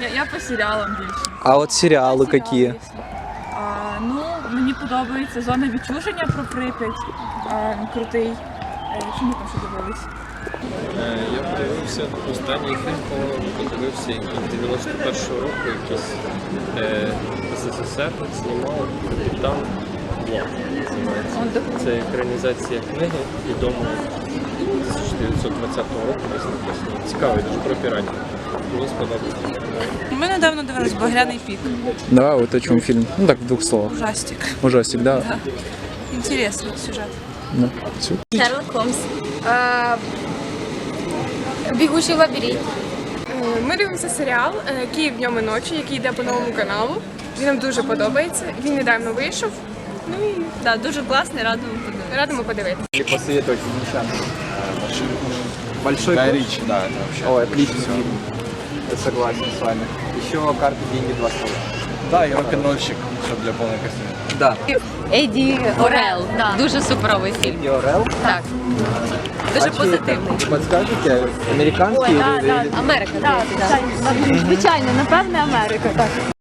Я, я по серіалам більше. А от серіали які? А, ну, мені подобається зона відчуження про Прип'ять. А, крутий. Е, Що ми там ще дивились? Е, Я подивився останній фільм, по-моєму, подивився який 91-го року якийсь е, СССР знімав капітан Блок. називається. Он док- Це екранізація книги відомої 1920 року, десь написано. Цікавий, дуже про піратів. Ми недавно дивились Багряний пік. Да, от о чому фільм. Ну так, в двох словах. Ужастик. Ужастик, да. Інтересний сюжет. да. Все. Шерлок Холмс. Бігучий лабіринт. Е, Ми дивимося серіал е, Київ днем і ночі, який йде по новому каналу. Він нам дуже подобається. Він недавно вийшов. Ну і Да, дуже класний, радимо подивитися. радимо подивитися. посоветовать англичанам? Большой Гай. Ричи, да, это вообще. Ой, отличный фильм. Я согласен с вами. Еще карты, деньги, два слова. Да, и рок-н-ролльщик, чтобы для полной костюме. Да. Еді Орел. Дуже суперовий фільм. Эдди Орел. Так. Дуже позитивний. Вы подскажете, американский или... или- Америка. Так, звичайно, напевне, Америка. Так.